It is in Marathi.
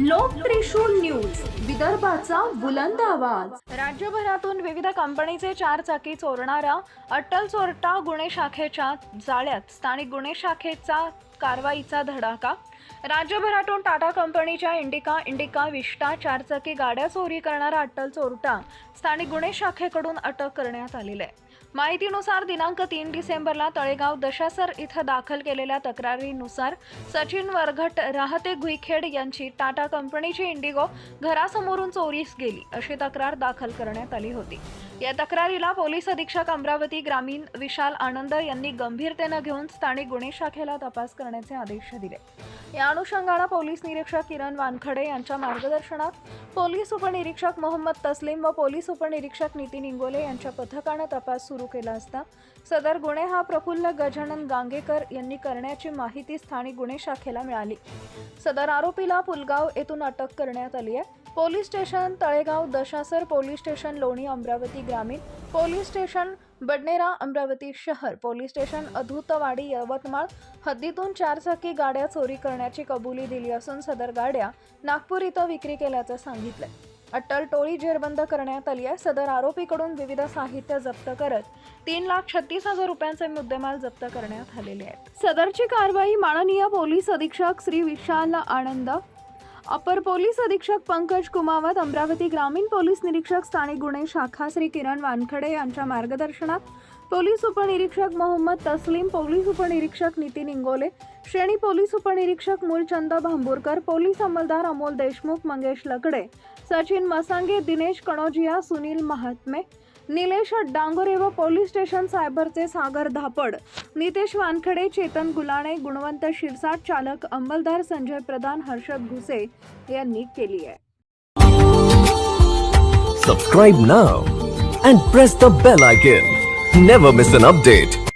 लोक त्रिशूल न्यूज विदर्भाचा बुलंद आवाज. राज्यभरातून विविध कंपनीचे चार चाकी चोरणारा अटल चोरटा गुन्हे शाखेच्या जाळ्यात स्थानिक गुन्हे शाखेचा कारवाईचा धडाका. राज्यभरातून टाटा कंपनीच्या इंडिका इंडिका विष्टा चारचाकी गाड्या चोरी करणारा अटल चोरटा स्थानिक गुन्हे शाखेकडून अटक करण्यात आलेला आहे. माहितीनुसार दिनांक तीन डिसेंबरला तळेगाव दशासर इथं दाखल केलेल्या तक्रारीनुसार सचिन वरघट राहते गुईखेड यांची टाटा कंपनीची इंडिगो घरासमोरून चोरीस गेली अशी तक्रार दाखल करण्यात आली होती. या तक्रारीला पोलीस अधीक्षक अमरावती ग्रामीण विशाल आनंद यांनी गंभीरतेनं घेऊन स्थानिक गुन्हे शाखेला तपास करण्याचे आदेश दिले. या अनुषंगानं पोलीस निरीक्षक किरण वानखडे यांच्या मार्गदर्शनात पोलीस उपनिरीक्षक मोहम्मद तस्लीम व पोलीस उपनिरीक्षक नितीन इंगोले यांच्या पथकानं तपास सुरू केला असता. सदर गुन्हे हा प्रफुल्ल गजानन गांगेकर यांनी करण्याची माहिती स्थानिक गुन्हे शाखेला मिळाली. सदर आरोपीला पुलगाव येथून अटक करण्यात आली आहे. Police station Talegaon Dashasar police station Loni Amravati ग्रामीण पोलीस स्टेशन बडनेरा अमरावती शहर पोलीस स्टेशन अधूतवाडी यवतमाळ हद्दीतून चारचाकी गाड्या चोरी करण्याची कबुली दिली असून सदर गाड्या नागपूर इथं विक्री केल्याचं सांगितलं अट्टल टोळी जेरबंद करण्यात आली आहे. सदर आरोपीकडून विविध साहित्य जप्त करत तीन लाख छत्तीस हजार रुपयांचे मुद्देमाल जप्त करण्यात आलेले आहेत. सदरची कारवाई माननीय पोलीस अधीक्षक श्री विशाल आनंद अपर पोलीस अधीक्षक पंकज कुमावत अमरावती ग्रामीण पोलीस निरीक्षक स्थानिक गुन्हे शाखा श्री किरण वानखडे यांच्या मार्गदर्शनात पोलीस उपनिरीक्षक मोहम्मद तस्लीम पोलीस उपनिरीक्षक नितीन इंगोले श्रेणी पोलीस उपनिरीक्षक मूलचंद भांबूरकर पोलीस अंमलदार अमोल देशमुख मंगेश लकडे सचिन मसांगे दिनेश कणोजिया सुनील महात्मे निलेश डांगोरे व पोलीस स्टेशन सायबरचे सागर धापड. नितेश वानखडे चेतन गुलाणे गुणवंत शिरसाट चालक अंमलदार संजय प्रधान हर्षद घुसे यांनी केली आहे. Subscribe now and press the bell icon never miss an update